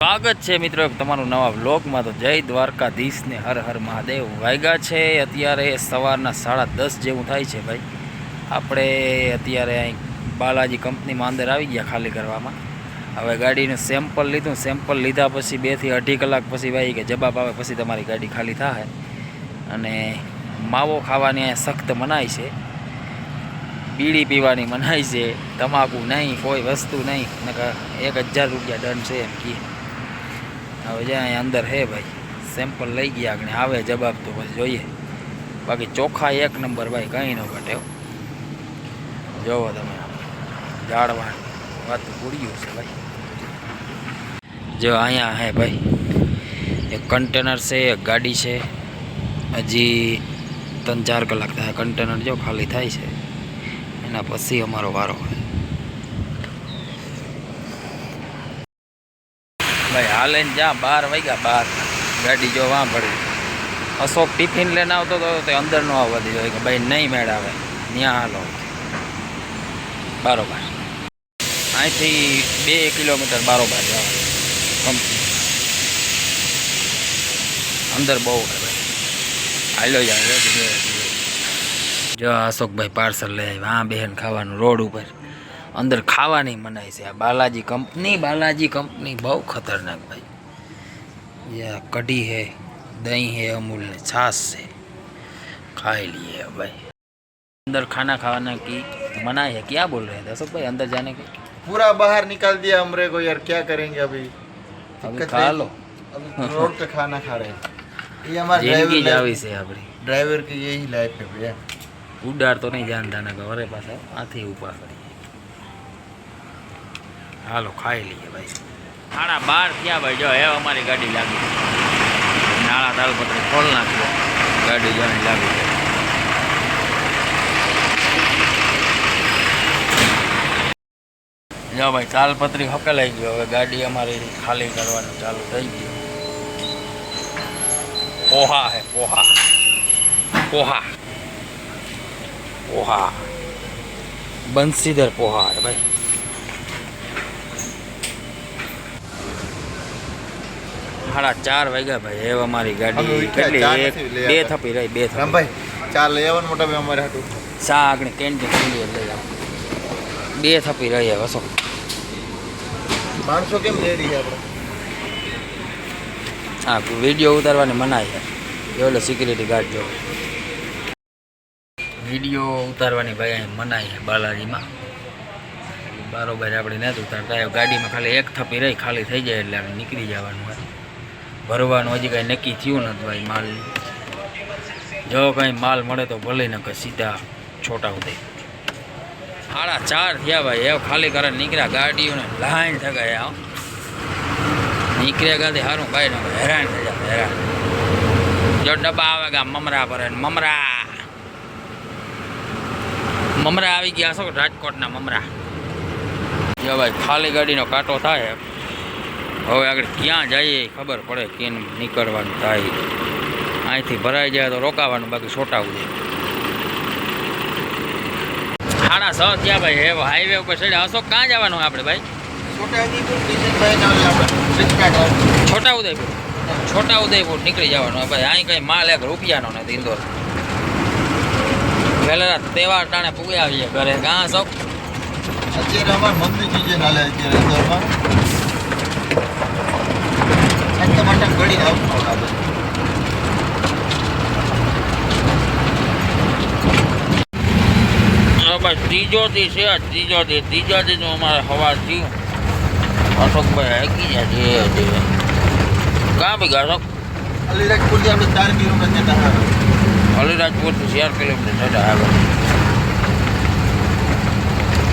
સ્વાગત છે મિત્રો તમારું નવા બ્લોગમાં તો જય દ્વારકાધીશ ને હર હર મહાદેવ. વાગ્યા છે, અત્યારે સવારના સાડા દસ જેવું થાય છે ભાઈ. આપણે અત્યારે અહીં બાલાજી કંપનીમાં અંદર આવી ગયા ખાલી કરવામાં. હવે ગાડીનું સેમ્પલ લીધું, સેમ્પલ લીધા પછી બેથી અઢી કલાક પછી ભાઈ કે જવાબ આવે પછી તમારી ગાડી ખાલી થાય અને માવો ખાવાની અહીંયા સખ્ત મનાય છે. બીડી પીવાની મનાય છે. તમાકુ નહીં, કોઈ વસ્તુ નહીં. એક હજાર રૂપિયા દંડ છે એમ કીએ હવે જ્યાં અંદર હે ભાઈ સેમ્પલ લઈ ગયા આગળ આવે જવાબ તો પછી જોઈએ. બાકી ચોખા એક નંબર ભાઈ, કંઈ ન ઘટે. જોવો તમે. ઝાડવા વાત પૂર્યું છે ભાઈ. જો અહીંયા હે ભાઈ, એક કન્ટેનર છે, એક ગાડી છે. હજી ત્રણ ચાર કલાક થાય કન્ટેનર જો ખાલી થાય છે. એના પછી અમારો વારો. હોય ભાઈ હાલે ને જ્યાં બાર વાગ્યા, બાર. ગાડી જો વાં પડી. અશોક ટિફિન લઈને આવતો હતો તે અંદર ન આવવા દીધો. કે ભાઈ, નહીં મેળાવે. ત્યાં હાલો. બરોબર. અહીંથી બે કિલોમીટર બારોબાર જવાનું. અંદર બહુ હાલો જાય જો અશોકભાઈ પાર્સલ લઈ આવ્યા. આ બહેન ખાવાનું રોડ ઉપર. અંદર ખાવાની મનાય છે આ બાલાજી કંપની બાલાજી કંપની બહુ ખતરનાક ભાઈ ये कढ़ी है दही है अमूल ने छाछ से खाई लिए भाई अंदर खाना खाने की मना है क्या बोल रहे थे अशोक भाई अंदर जाने के पूरा बाहर निकाल दिया हमरे को यार क्या करेंगे अभी अभी दिक्कत खा है। लो अभी रोड पे खाना खा रहे हैं ये हमारे जिंदगी ड्राइवर जावी से अपनी ड्राइवर की यही लाइफ है भैया ઉડાડ તો નહીં જાણતા ને ઘરે પાસે આથી ઉપા કરીએ હાલો, ખાઈ લઈએ ભાઈ. સાડા બાર થયા ભાઈ, જો હવે અમારી ગાડી લાગી નાળા તાલપત્રી ખોલ નાખ્યો. ગાડી જોઈને લાગી જો ભાઈ, તાલપત્રી હકલાઈ ગયો. હવે ગાડી અમારી ખાલી કરવાનું ચાલુ થઈ ગયું. પોહા હે, પોહા. પોહા. પોહા. બંસીધર પોહા હે ભાઈ. સાડા ચાર વાગ્યા ભાઈ. એ અમારી ગાડી કેટલી? એક બે થપી રહી બે થપી. ભાઈ ચાર લઈ આવવાનું મોટા ભાઈ અમારે હતું ચા આગળ કેન્ટીન ખુલ્લી લઈ આવ. બે થપી રહી હવે વસો માણસો કેમ લઈ રહી આપણે? હા વીડિયો ઉતારવાની મનાય છે. એવડો સિક્યુરિટી ગાર્ડ જો. વીડિયો ઉતારવાની ભાઈ અહીં મનાય છે બાલાજીમાં. બારોબાર આપણે નથી ઉતારતા. ગાડીમાં ખાલી એક થપી રહી ખાલી થઈ જાય એટલે નીકળી જવાનું હોય. ભરવાનું હજી કાંઈ નક્કી થયું નથી ભાઈ માલ. જો કાંઈ માલ મળે તો ભલે ન સીધા છોટા ઉદય સાડા ચાર થયા ભાઈ. એ ખાલી કરે નીકળ્યા ગાડીઓને લાઈન થગાય હો. નીકળ્યા ગાડી સારું ભાઈ ને હેરાન થઈ જાય હેરાન. જો ડબ્બા આવે ગયા મમરા ભરે મમરા. મમરા આવી ગયા છો રાજકોટના મમરા? જો ભાઈ ખાલી ગાડીનો કાંટો થાય. હવે આગળ ક્યાં જઈએ ખબર પડે કેમ નીકળવાનું થાય. અહીંથી ભરાઈ જાય તો રોકાવાનું બાકી છોટાવું સાડા છ થયા ભાઈ? હે હાઈવે ઉપર ચડ્યા અશોક ક્યાં જવાનું આપણે ભાઈ? છોટા ઉદયપુર છોટા ઉદયપુર નીકળી જવાનું ભાઈ. અહીં કઈ માલ એક રૂપિયાનો નથી ઇન્દોર. વહેલા તહેવાર ટાણે પૂગે આવીએ ઘરે. કાં શોખ અત્યારે અમારે મંદિર હાલે અત્યારે ઇન્દોરમાં એટલે માટે ઘડી આવતું આપણે હા ભાઈ ત્રીજો દી છે આ ત્રીજો દી ત્રીજા દીનું અમારે સવાર થયું. અશોકભાઈ હાકી જાય છે કાં ભેગા અશોક અલીરાજપુરથી આપણે ચાર કિલોમીટર જતા હા અલીરાજપુરથી ચાર કિલોમીટર ચડા આવે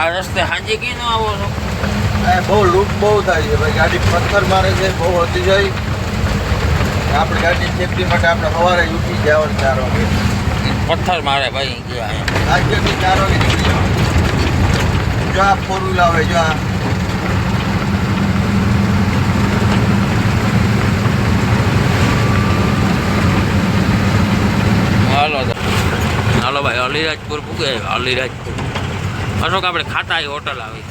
આ રસ્તે હાજી કઈ ન આવો છો? બહુ લૂંટ બહુ થાય છે ભાઈ. ગાડી પથ્થર મારે છે બહુ વધી જાય આપણે ગાડી સેફટી માટે આપણે સવારે ઉઠી જવાનું ચાર વાગે. પથ્થર મારે ભાઈ ગયા અહીંયા આજથી ચાર વાગે નીકળી જો આ ફોર વ્હીલ આવે જો આ. હાલો હાલો ભાઈ અલીરાજપુર પૂગે અલીરાજપુર. અશોક આપણે ખાતા હોટલ આવી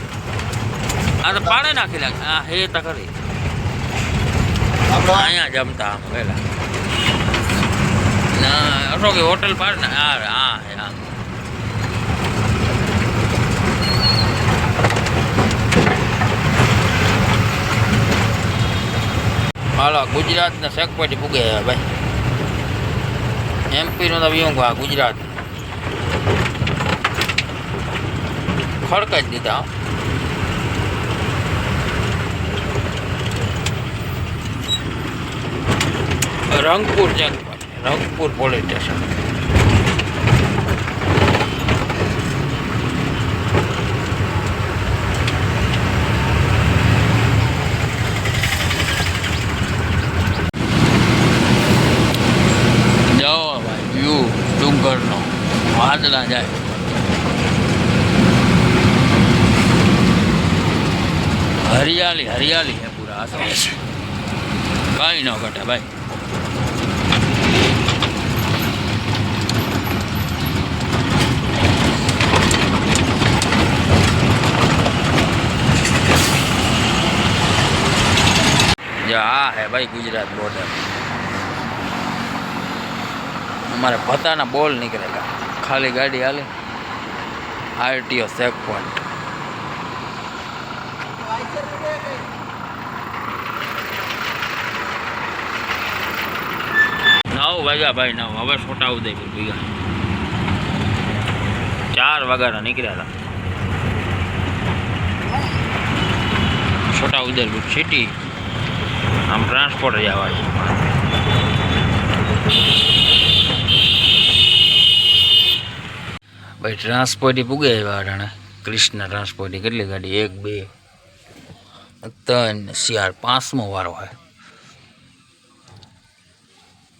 આ તો પાડે નાખી લાગે હા હે તો ખરી. અહીંયા જમતા આમ પેલા ના અશોકી હોટલ પાડે ને હા હા હા. હાલો ગુજરાતના શેકપેટી પૂગે ભાઈ. એમપીનું તો વ્યૂ ગુજરાત. ખડકા જ દીધા. રંગપુર જંગ રંગપુર પોલીસ સ્ટેશન. ડુંગરનો વાદળા જાય. હરિયાળી હરિયાળી હે પૂરા આસપાસ કાંઈ ન ઘટે ભાઈ જો આ હે ભાઈ ગુજરાત બોર્ડર અમારે ભતાના બોલ નીકળેલા ખાલી ગાડી હાલે આરટીઓ ચેક પોઈન્ટ નવ વાગ્યા ભાઈ નવ. હવે છોટા ઉદયપુર ભીગા. ચાર વાગ્યાના નીકળ્યા હતા. છોટા ઉદયપુર સિટી આમ ટ્રાન્સપોર્ટ જ આવે છે ભાઈ ટ્રાન્સપોર્ટ પૂગે આવ્યા અટાણે કૃષ્ણ ટ્રાન્સપોર્ટ કેટલી ગાડી? એક, બે. ત્રણ ચાર પાંચમો વારો હોય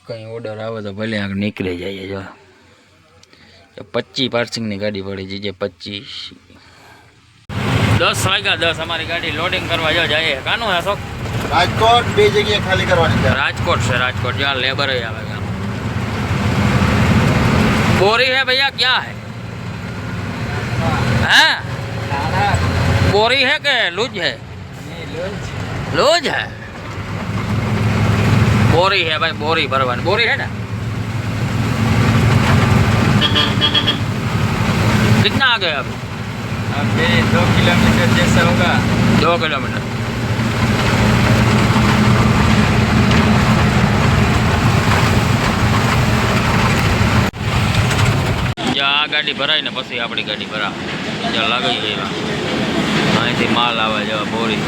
કંઈ ઓર્ડર આવે તો ભલે આગળ નીકળી જાય જો પચીસ પાર્સિંગની ગાડી પડી છે જે પચીસ દસ વાગ્યા દસ અમારી ગાડી લોડિંગ કરવા જો જાય કાનું હે શોખ રાજકોટ બે જગ્યાએ ખાલી કરવાની છે રાજકોટ છે રાજકોટ જ્યાં લેબર ही આવે ગામ बोरी है भैया क्या है हैं बोरी है के लूज है लूज है बोरी है भाई बोरी भरवानी बोरी है ना कितना आ गया अभी अभी दो किलोमीटर जैसा होगा दो किलोमीटर જ્યાં આ ગાડી ભરાય ને પછી આપણી ગાડી ભરા જ્યાં લાગી ગઈ એમાં અહીંથી માલ આવે જેવા બોરી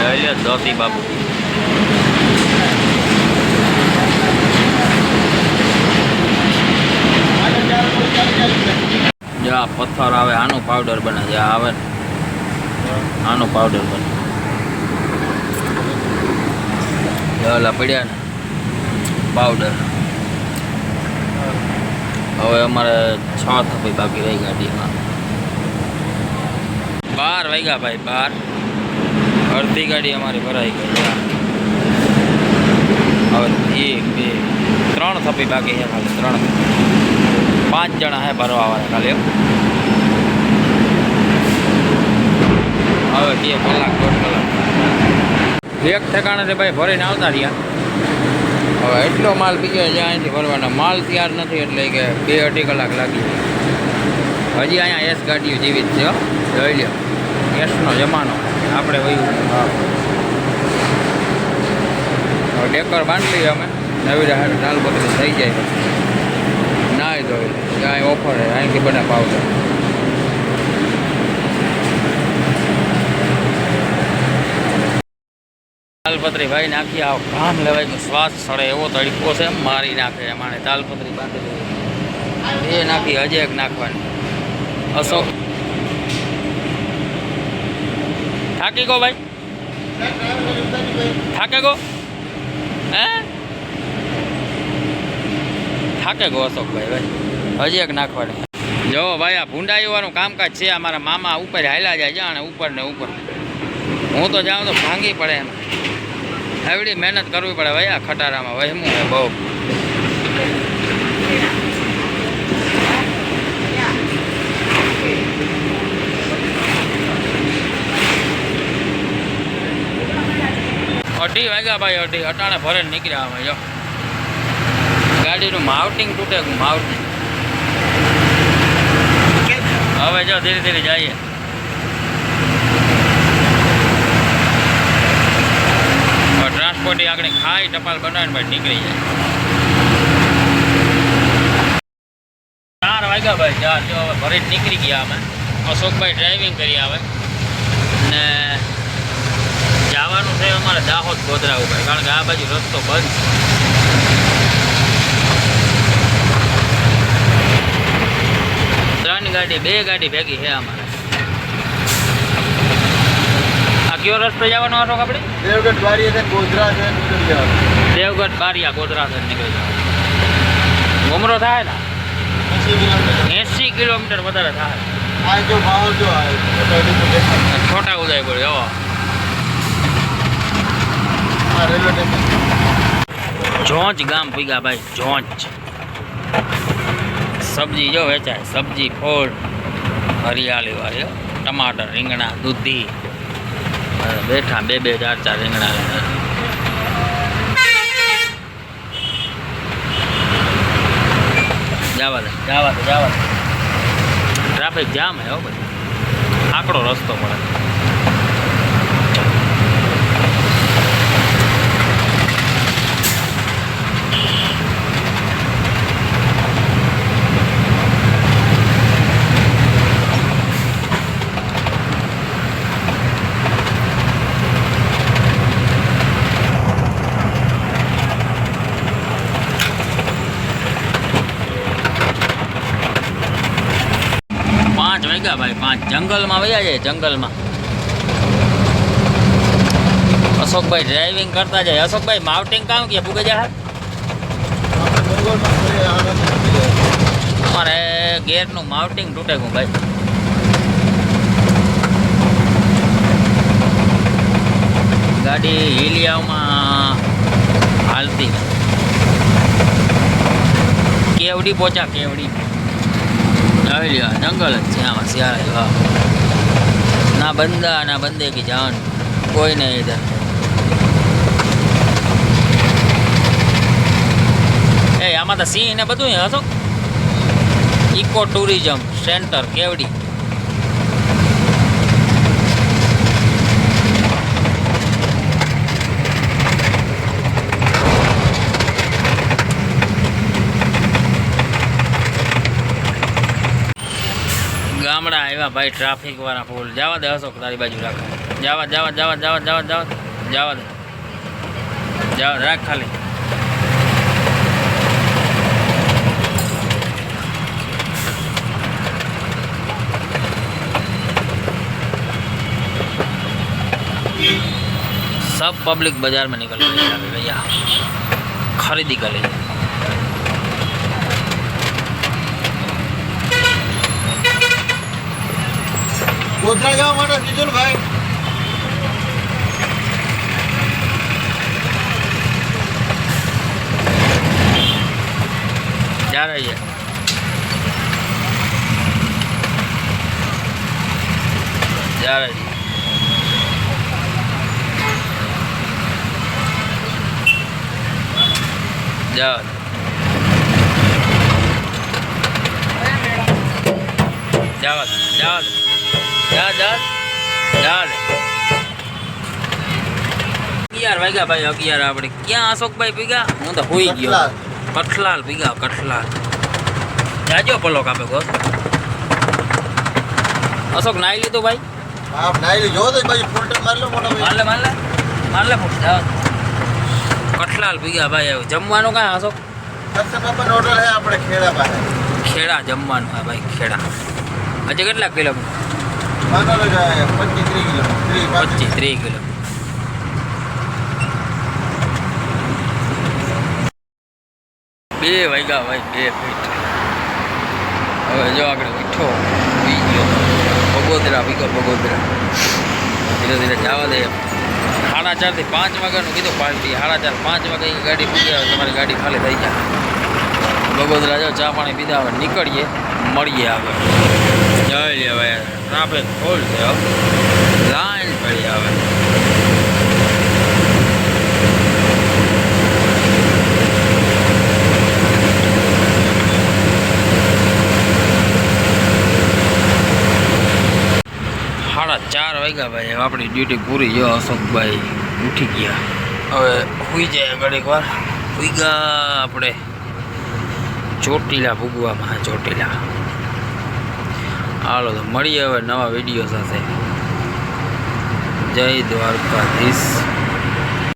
લઈ લે ધોતી બાપુ જ્યાં પથ્થર આવે, આનું પાવડર બને જ્યાં આવે આનું પાવડર બને. જે ઓલા પડ્યા ને. પાવડર હવે અમારે છ થપી બાકી રહી ગાડીમાં. બાર વાગ્યા ભાઈ, બાર. અડધી ગાડી અમારી ભરાઈ ગઈ છે. હવે એક બે, ત્રણ થપી બાકી છે ખાલી, ત્રણ પાંચ જણા હે ભરવા વાળા ખાલી હો. હવે બે કલાક, દોઢ કલાક એક ઠેકાણે ભાઈ ભરીને આવતા રહ્યા હવે એટલો માલ બીજો છે અહીંથી ભરવાનો, માલ તૈયાર નથી એટલે કે બે અઢી કલાક લાગી જાય હજી અહીંયા એસ ગાડીઓ જીવિત છે, હો. જોઈ લ્યો એસનો જમાનો આપણે વયું. હવે ડેકર બાંધી લઈએ અમે. નવી દાલ બકરી થઈ જાય પછી. નાય ધોઈ કાંઈ ઓફર છે અહીંથી બને પાવડર. તાલપત્રી ભાઈ નાખી. આવો કામ લેવાય કે શ્વાસ સડે. એવો તડકો છે મારી નાખે. એમાં તાલપત્રી બાંધેલી એ નાખી, હજે એક નાખવાની. અશોક થાકી ગો ભાઈ? થાકે ગો હે? થાકે ગો અશોકભાઈ ભાઈ. હજી એક નાખવાડે. જો ભાઈ, આ ભૂંડાઈવાનું કામકાજ છે. અમારા મામા ઉપર હાલ્યા જાય. જાણે ઉપર ને ઉપર. હું તો જાઉં તો ભાંગી પડે એમ. એવડી મહેનત કરવી પડે ભાઈ આ ખટારામાં. વહેમું હે બહુ? અઢી વાગ્યા ભાઈ, અઢી. અટાણે ભરે નીકળ્યા અમે, જો. ગાડીનું માઉટિંગ તૂટે માઉટિંગ હવે જો ધીરે ધીરે જઈએ. ટ્રાન્સપોર્ટ આગળ ખાઈ, ટપાલ બનાવીને ભાઈ નીકળી જાય. ચાર વાગ્યા ભાઈ, ચાર જો, હવે ભરી નીકળી ગયા અમે. અશોકભાઈ ડ્રાઇવિંગ કરી આવે ને જવાનું અમારે દાહોદ ગોધરા ઉપર કારણ કે આ બાજુ રસ્તો બંધ છે. ત્રણ ગાડી બે ગાડી ભેગી છે અમારે. આ કયો રસ્તો જવાનો અશોક આપણે દેવગઢ છે ગોધરા છે દેવગઢ બારિયા ગોધરા છે નીકળી જવાનું ઘુમરો થાય ને? એંસી કિલોમીટર. વધારે થાય. છોટા ઉદયપુર એવો જોંજ ગામ પીગા ભાઈ, જોંચ. સબ્જી જો વેચાય, સબ્જી, ફળ, હરિયાળી વાળી ટમાટર, રીંગણા, દૂધી. બેઠા બે બે, ચાર ચાર રીંગણા જાવા દે, જવા દે જવા દે. ટ્રાફિક જામ હે હો ભાઈ. આકડો રસ્તો પડે પાંચ વાગ્યા ભાઈ પાંચ જંગલમાં વયા જાય, જંગલમાં. અશોકભાઈ ડ્રાઇવિંગ કરતા જાય. અશોકભાઈ માઉટિંગ કામ કે ભૂગે જાય. અમારે ગેરનું માઉન્ટિંગ તૂટે હું ભાઈ. ગાડી હિલિયામાં હાલતી. કેવડી પહોંચ્યા કેવડી. આવી લ્યો જંગલ જ છે આમાં, શિયાળા હા. ના બંદા, ના બંદે કી જાન કોઈ નહીં ઇધર એ, આમાં તો સિંહ ને બધું હતો ઇકો ટુરિઝમ સેન્ટર, કેવડી? ગામડા આવ્યા ભાઈ ટ્રાફિક વાળા ફૂલ જવા દે અશોક તારી બાજુ રાખ જવા જવા જવા જવા જવા જવા જવા દે જવા દે, રાખ ખાલી सब पब्लिक बाजार में निकल रही है अभी भैया खरीदी कर रही ગોધરા જવા માટે કીધું ને ભાઈ जा रही है जा रही है जा जावा दे, जावा દસ ચાલે અગિયાર ભાઈ અગિયાર આપણે. ક્યાં અશોકભાઈ પીગા હું તો હોઈ ગયો. કઠલાલ. ભીગા કઠલાલ. જાજો પલો કાપે અશોક નાઈ ભાઈ? લીધો. ભાઈ ફૂલટર માર લો મોટો માર લે માર લે કઠલાલ પીગા ભાઈ જમવાનું કાંઈ અશોક? ખેડા જમવાનું ભાઈ ખેડા. હજી કેટલા કિલોમીટર પચીસ ત્રીસ કિલો. બે વાગ્યા ભાઈ બે ફીટ હવે જો આગળ ઉઠો. પી ગયો બગોદરા પીગો બગોદરા ધીરે ધીરે જવા દે. સાડા ચારથી પાંચ વાગ્યાનું કીધું પાર્ટી. સાડા ચાર, પાંચ વાગે ગાડી પૂરી આવે, તમારી ગાડી ખાલી થઈ જાય. બગોદરા જાઓ ચા પાણી પીધા આવે નીકળીએ, મળીએ આગળ. જોઈ લે ભાઈ ટ્રાફિક ફૂલ છે લાઈન પડી આવે સાડા ચાર વાગ્યા ભાઈ આપણી ડ્યુટી પૂરી જો અશોકભાઈ ઉઠી ગયા. હવે સુઈ જાય ઘડીક વાર. સુઈ ગયા આપણે ચોટીલા ભૂગવામાં, ચોટીલા. હાલો તો મળીએ હવે નવા વીડિયો સાથે. જય દ્વારકાધીશ.